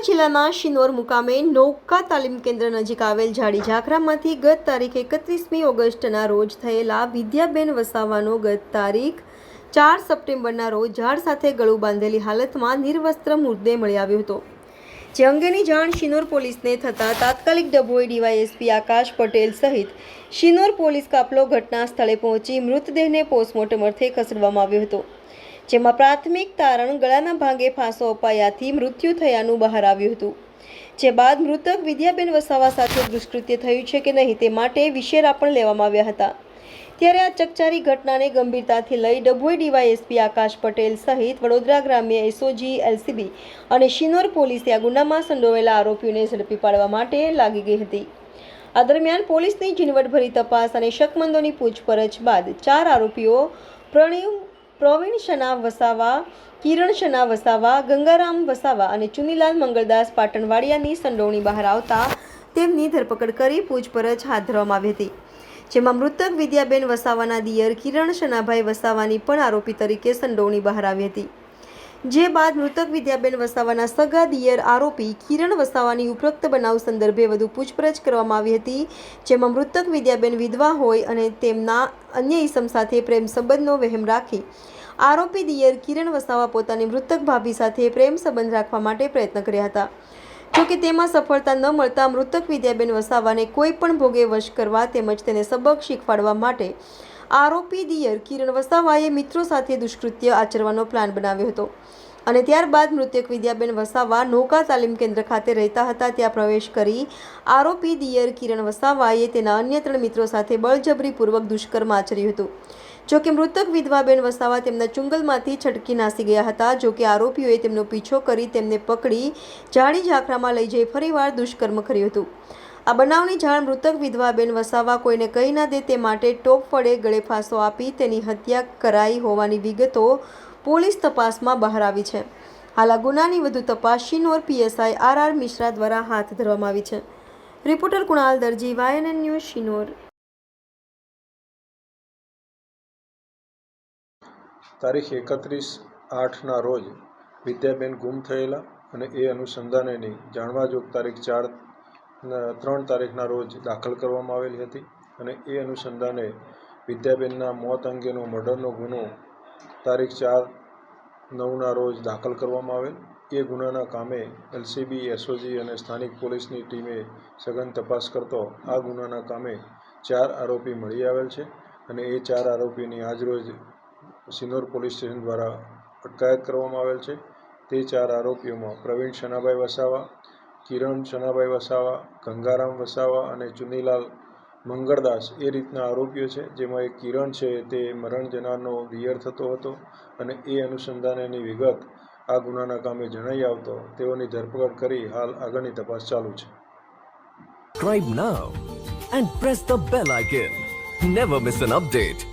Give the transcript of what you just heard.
જિલ્લાના શિનોર મુકામે નૌકા તાલીમ કેન્દ્ર નજીક આવેલ ઝાડી ઝાખરામાંથી ગત તારીખ એકત્રીસમી ઓગસ્ટના રોજ થયેલા વિદ્યાબેન વસાવાનો ગત તારીખ ચાર સપ્ટેમ્બરના રોજ ઝાડ સાથે ગળું બાંધેલી હાલતમાં નિર્વસ્ત્ર મૃતદેહ મળી આવ્યો હતો. જે અંગેની જાણ શિનોર પોલીસને થતાં તાત્કાલિક ડભોઈ ડીવાયએસપી આકાશ પટેલ સહિત શિનોર પોલીસ કાફલો ઘટના સ્થળે પહોંચી મૃતદેહને પોસ્ટમોર્ટમ અર્થે ખસેડવામાં આવ્યો હતો. જેમાં પ્રાથમિક તારણ ગળાના ભાગે ફાંસો અપાયાથી મૃત્યુ થયાનું બહાર આવ્યું હતું. જે બાદ મૃતક વિદ્યાબેન વસાવા સાથે દુષ્કૃત્ય થયું છે કે નહીં તે માટે વિશેરા પણ લેવામાં આવ્યા હતા. ત્યારે આ ચકચારી ઘટનાને ગંભીરતાથી લઈ ડભોઈ ડીવાયએસપી આકાશ પટેલ સહિત વડોદરા ગ્રામ્ય એસઓજી, એલસીબી અને શિનોર પોલીસે આ ગુનામાં સંડોવાયેલા આરોપીઓને ઝડપી પાડવા માટે લાગી ગઈ હતી. આ દરમિયાન પોલીસની ઝીણવટભરી તપાસ અને શકમંદોની પૂછપરછ બાદ ચાર આરોપીઓ પ્રણીવ પ્રવીણ શના વસાવા, કિરણ શના વસાવા, ગંગારામ વસાવા અને ચુનીલાલ મંગળદાસ પાટણવાડિયાની સંડોવણી બહાર આવતા તેમની ધરપકડ કરી પૂછપરછ હાથ ધરવામાં આવી હતી. જેમાં મૃતક વિદ્યાબેન વસાવાના દિયર કિરણ શનાભાઈ વસાવાની પણ આરોપી તરીકે સંડોવણી બહાર આવી હતી. જે બાદ મૃતક વિદ્યાબેન વસાવાના સગા દિયર આરોપી કિરણ વસાવાની ઉપરોક્ત બનાવ સંદર્ભે વધુ પૂછપરછ કરવામાં આવી હતી, જેમાં મૃતક વિદ્યાબેન વિધવા હોય અને તેમના અન્ય ઈસમ સાથે પ્રેમ સંબંધનો વહેમ રાખી આરોપી દિયર કિરણ વસાવા પોતાની મૃતક ભાભી સાથે પ્રેમ સંબંધ રાખવા માટે પ્રયત્ન કર્યા હતા. જોકે તેમાં સફળતા ન મળતા મૃતક વિદ્યાબેન વસાવાને કોઈ પણ ભોગે વશ કરવા તેમજ તેને સબક શીખવાડવા માટે આરોપી દિયર કિરણ વસાવાએ મિત્રો સાથે દુષ્કૃત્ય આચરવાનો પ્લાન બનાવ્યો હતો. અને ત્યારબાદ મૃતક વિદ્યાબેન વસાવા નૌકા તાલીમ કેન્દ્ર ખાતે રહેતા હતા. ત્યાં પ્રવેશ કરી આરોપી દિયર કિરણ વસાવાએ તેના અન્ય ત્રણ મિત્રો સાથે બળજબરીપૂર્વક દુષ્કર્મ આચર્યું હતું. જોકે મૃતક વિધવાબેન વસાવા તેમના ચુંગલમાંથી છટકી નાસી ગયા હતા. જોકે આરોપીઓએ તેમનો પીછો કરી તેમને પકડી જાડી ઝાખરામાં લઈ જઈ ફરીવાર દુષ્કર્મ કર્યું હતું. આ બનાવની જાણ મૃતક વિધવાબેન વસાવા કોઈને કહી ના દે તે માટે ટોપ વડે ગળે ફાંસો આપી તેની હત્યા કરાઈ હોવાની વિગતો પોલીસ તપાસમાં બહાર આવી છે. હાલ આ ગુનાની વધુ તપાસ Shinor PSI R R Mishra દ્વારા હાથ ધરવામાં આવી છે. Reporter Kunal Darji, YNN news Shinor. તારીખ એકત્રીસ આઠના રોજ વિદ્યાબેન ગુમ થયેલા અને એ અનુસંધાનેની જાણવા જોગ તારીખ ચાર ત્રણ તારીખના રોજ દાખલ કરવામાં આવેલી હતી અને એ અનુસંધાને વિદ્યાબેનના મોત અંગેનો મર્ડરનો ગુનો તારીખ ચાર, નવના રોજ દાખલ કરવામાં આવેલ. એ ગુનાના કામે એલસીબી, એસઓજી અને સ્થાનિક પોલીસની ટીમે સઘન તપાસ કરતો આ ગુનાના કામે ચાર આરોપી મળી આવેલ છે અને એ ચાર આરોપીની આજરોજ સિનોર પોલીસ સ્ટેશન દ્વારા અટકાયત કરવામાં આવેલ છે. તે ચાર આરોપીઓમાં પ્રવીણ શનાભાઈ વસાવા, કિરણ શનાભાઈ વસાવા, ગંગારામ વસાવા અને ચુનીલાલ મંગળદાસ એ રીતના આરોપીઓ છે. જેમાં એક કિરણ છે, તે મરણ જનારનો દિયર થતો હતો અને એ અનુસંધાનેની વિગત આ ગુનાના કામે જણાઈ આવતો તેઓની ધરપકડ કરી હાલ આગળની તપાસ ચાલુ છે. Subscribe now and press the bell icon never miss an update.